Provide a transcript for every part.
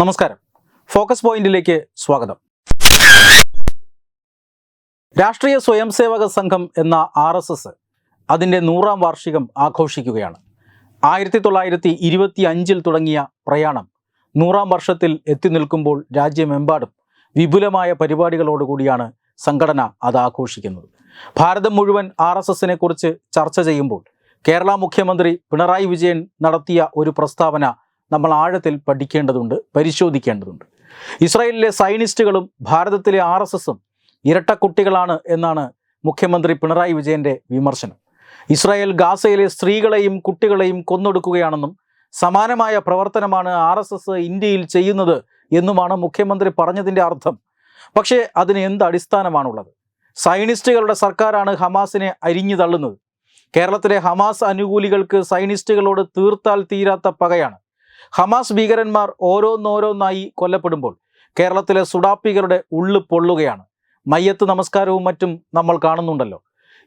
നമസ്കാരം. ഫോക്കസ് പോയിന്റിലേക്ക് സ്വാഗതം. രാഷ്ട്രീയ സ്വയംസേവക സംഘം എന്ന ആർ എസ് എസ് അതിന്റെ നൂറാം വാർഷികം ആഘോഷിക്കുകയാണ്. ആയിരത്തി തൊള്ളായിരത്തി ഇരുപത്തി അഞ്ചിൽ തുടങ്ങിയ പ്രയാണം നൂറാം വർഷത്തിൽ എത്തി നിൽക്കുമ്പോൾ രാജ്യമെമ്പാടും വിപുലമായ പരിപാടികളോടുകൂടിയാണ് സംഘടന അത് ആഘോഷിക്കുന്നത്. ഭാരതം മുഴുവൻ ആർ എസ് എസിനെ കുറിച്ച് ചർച്ച ചെയ്യുമ്പോൾ കേരള മുഖ്യമന്ത്രി പിണറായി വിജയൻ നടത്തിയ ഒരു പ്രസ്താവന നമ്മൾ ആഴത്തിൽ പഠിക്കേണ്ടതുണ്ട് പരിശോധിക്കേണ്ടതുണ്ട്. ഇസ്രായേലിലെ സൈനിസ്റ്റുകളും ഭാരതത്തിലെ ആർ എസ് എസും ഇരട്ടക്കുട്ടികളാണ് എന്നാണ് മുഖ്യമന്ത്രി പിണറായി വിജയന്റെ വിമർശനം. ഇസ്രായേൽ ഗാസയിലെ സ്ത്രീകളെയും കുട്ടികളെയും കൊന്നൊടുക്കുകയാണെന്നും സമാനമായ പ്രവർത്തനമാണ് ആർ എസ് എസ് ഇന്ത്യയിൽ ചെയ്യുന്നത് എന്നുമാണ് മുഖ്യമന്ത്രി പറഞ്ഞതിന്റെ അർത്ഥം. പക്ഷേ അതിന് എന്ത് അടിസ്ഥാനമാണുള്ളത്? സൈനിസ്റ്റുകളുടെ സർക്കാരാണ് ഹമാസിനെ അരിഞ്ഞു തള്ളുന്നത്. കേരളത്തിലെ ഹമാസ് അനുകൂലികൾക്ക് സൈനിസ്റ്റുകളോട് തീർത്താൽ തീരാത്ത പകയാണ്. ഹമാസ് ഭീകരന്മാർ ഓരോന്നോരോന്നായി കൊല്ലപ്പെടുമ്പോൾ കേരളത്തിലെ സുഡാപ്പികളുടെ ഉള്ളു പൊള്ളുകയാണ്. മയ്യത്ത് നമസ്കാരവും മറ്റും നമ്മൾ കാണുന്നുണ്ടല്ലോ.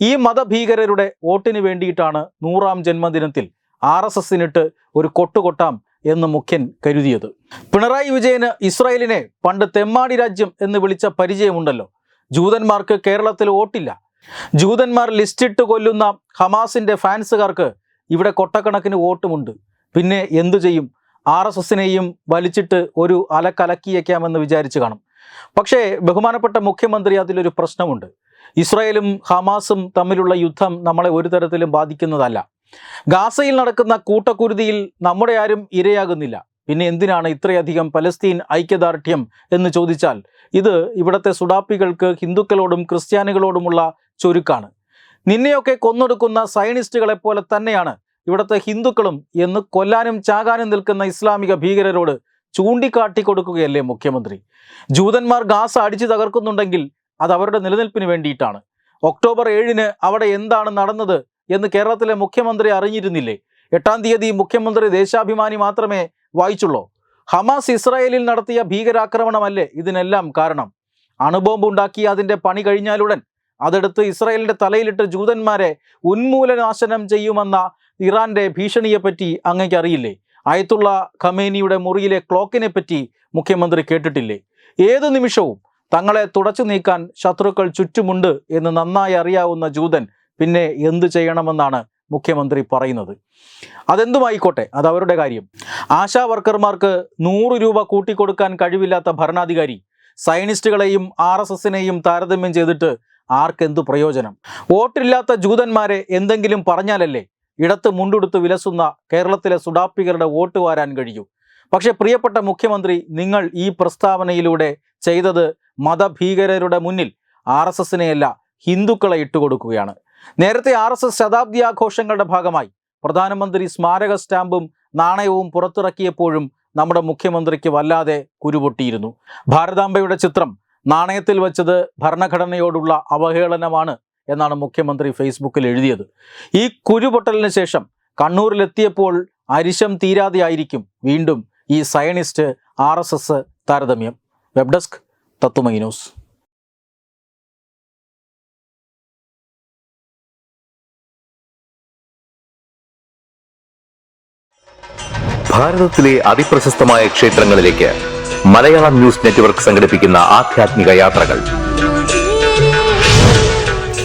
ഈ മതഭീകരരുടെ വോട്ടിന് വേണ്ടിയിട്ടാണ് നൂറാം ജന്മദിനത്തിൽ ആർ എസ് എസിനിട്ട് ഒരു കൊട്ടുകൊട്ടാം എന്ന് മുഖ്യൻ കരുതിയത്. പിണറായി വിജയന് ഇസ്രായേലിനെ പണ്ട് തെമ്മാടി രാജ്യം എന്ന് വിളിച്ച പരിചയമുണ്ടല്ലോ. ജൂതന്മാർക്ക് കേരളത്തിൽ വോട്ടില്ല. ജൂതന്മാർ ലിസ്റ്റിട്ട് കൊല്ലുന്ന ഹമാസിന്റെ ഫാൻസുകാർക്ക് ഇവിടെ കൊട്ടക്കണക്കിന് വോട്ടുമുണ്ട്. പിന്നെ എന്തു ചെയ്യും? ആർ എസ് എസിനെയും വലിച്ചിട്ട് ഒരു അലക്കലക്കിയേക്കാമെന്ന് വിചാരിച്ചു കാണും. പക്ഷേ ബഹുമാനപ്പെട്ട മുഖ്യമന്ത്രി അതിലൊരു പ്രശ്നമുണ്ട്. ഇസ്രായേലും ഹമാസും തമ്മിലുള്ള യുദ്ധം നമ്മളെ ഒരു തരത്തിലും ബാധിക്കുന്നതല്ല. ഗാസയിൽ നടക്കുന്ന കൂട്ടക്കുരുതിയിൽ നമ്മുടെ ആരും ഇരയാകുന്നില്ല. പിന്നെ എന്തിനാണ് ഇത്രയധികം പലസ്തീൻ ഐക്യദാർഢ്യം എന്ന് ചോദിച്ചാൽ ഇത് ഇവിടുത്തെ സുഡാപ്പികൾക്ക് ഹിന്ദുക്കളോടും ക്രിസ്ത്യാനികളോടുമുള്ള ചുരുക്കാണ്. നിന്നെയൊക്കെ കൊന്നൊടുക്കുന്ന സയനിസ്റ്റുകളെ പോലെ തന്നെയാണ് ഇവിടുത്തെ ഹിന്ദുക്കളും എന്ന് കൊല്ലാനും ചാകാനും നിൽക്കുന്ന ഇസ്ലാമിക ഭീകരരോട് ചൂണ്ടിക്കാട്ടി കൊടുക്കുകയല്ലേ മുഖ്യമന്ത്രി? ജൂതന്മാർ ഗാസ അടിച്ചു തകർക്കുന്നുണ്ടെങ്കിൽ അത് അവരുടെ നിലനിൽപ്പിന് വേണ്ടിയിട്ടാണ്. ഒക്ടോബർ ഏഴിന് അവിടെ എന്താണ് നടന്നത് എന്ന് കേരളത്തിലെ മുഖ്യമന്ത്രി അറിഞ്ഞിരുന്നില്ലേ? എട്ടാം തീയതി മുഖ്യമന്ത്രി ദേശാഭിമാനി മാത്രമേ വായിച്ചുള്ളൂ? ഹമാസ് ഇസ്രായേലിൽ നടത്തിയ ഭീകരാക്രമണമല്ലേ ഇതിനെല്ലാം കാരണം? അണുബോംബ് ഉണ്ടാക്കി അതിന്റെ പണി കഴിഞ്ഞാലുടൻ അതെടുത്ത് ഇസ്രായേലിന്റെ തലയിലിട്ട് ജൂതന്മാരെ ഉന്മൂലനാശനം ചെയ്യുമെന്ന ഇറാന്റെ ഭീഷണിയെപ്പറ്റി അങ്ങേക്ക് അറിയില്ലേ അയത്തുള്ള ഖമേനിയുടെ മുറിയിലെ ക്ലോക്കിനെ പറ്റി മുഖ്യമന്ത്രി കേട്ടിട്ടില്ലേ? ഏതു നിമിഷവും തങ്ങളെ തുടച്ചു നീക്കാൻ ശത്രുക്കൾ ചുറ്റുമുണ്ട് എന്ന് നന്നായി അറിയാവുന്ന ജൂതൻ പിന്നെ എന്തു ചെയ്യണമെന്നാണ് മുഖ്യമന്ത്രി പറയുന്നത്. അതെന്തുമായിക്കോട്ടെ? അത് അവരുടെ കാര്യം. ആശാ വർക്കർമാർക്ക് നൂറ് രൂപ കൂട്ടിക്കൊടുക്കാൻ കഴിവില്ലാത്ത ഭരണാധികാരി സയനിസ്റ്റുകളെയും ആർ എസ് എസിനെയും താരതമ്യം ചെയ്തിട്ട് ആർക്കെന്തു പ്രയോജനം? വോട്ടില്ലാത്ത ജൂതന്മാരെ എന്തെങ്കിലും പറഞ്ഞാലല്ലേ ഇടത്ത് മുണ്ടുടുത്ത് വിലസുന്ന കേരളത്തിലെ സുഡാപ്പികളുടെ വോട്ട് വാരാൻ കഴിയൂ. പക്ഷേ പ്രിയപ്പെട്ട മുഖ്യമന്ത്രി നിങ്ങൾ ഈ പ്രസ്താവനയിലൂടെ ചെയ്തത് മതഭീകരരുടെ മുന്നിൽ ആർ എസ് എസിനെയല്ല ഹിന്ദുക്കളെ ഇട്ടുകൊടുക്കുകയാണ്. നേരത്തെ ആർ എസ് എസ് ശതാബ്ദി ആഘോഷങ്ങളുടെ ഭാഗമായി പ്രധാനമന്ത്രി സ്മാരക സ്റ്റാമ്പും നാണയവും പുറത്തിറക്കിയപ്പോഴും നമ്മുടെ മുഖ്യമന്ത്രിക്ക് വല്ലാതെ കുരുപൊട്ടിയിരുന്നു. ഭാരതാംബയുടെ ചിത്രം നാണയത്തിൽ വച്ചത് ഭരണഘടനയോടുള്ള അവഹേളനമാണ് എന്നാണ് മുഖ്യമന്ത്രി ഫേസ്ബുക്കിൽ എഴുതിയത്. ഈ കുരുപൊട്ടലിന് ശേഷം കണ്ണൂരിലെത്തിയപ്പോൾ അരിശം തീരാതെയായിരിക്കും വീണ്ടും ഈ സയനിസ്റ്റ് ആർ എസ് എസ് താരതമ്യം. വെബ് ഡെസ്ക് തത്തുമൈ ന്യൂസ്. ഭാരതത്തിലെ ക്ഷേത്രങ്ങളിലേക്ക് മലയാളം ന്യൂസ് നെറ്റ്വർക്ക് യാത്രകൾ.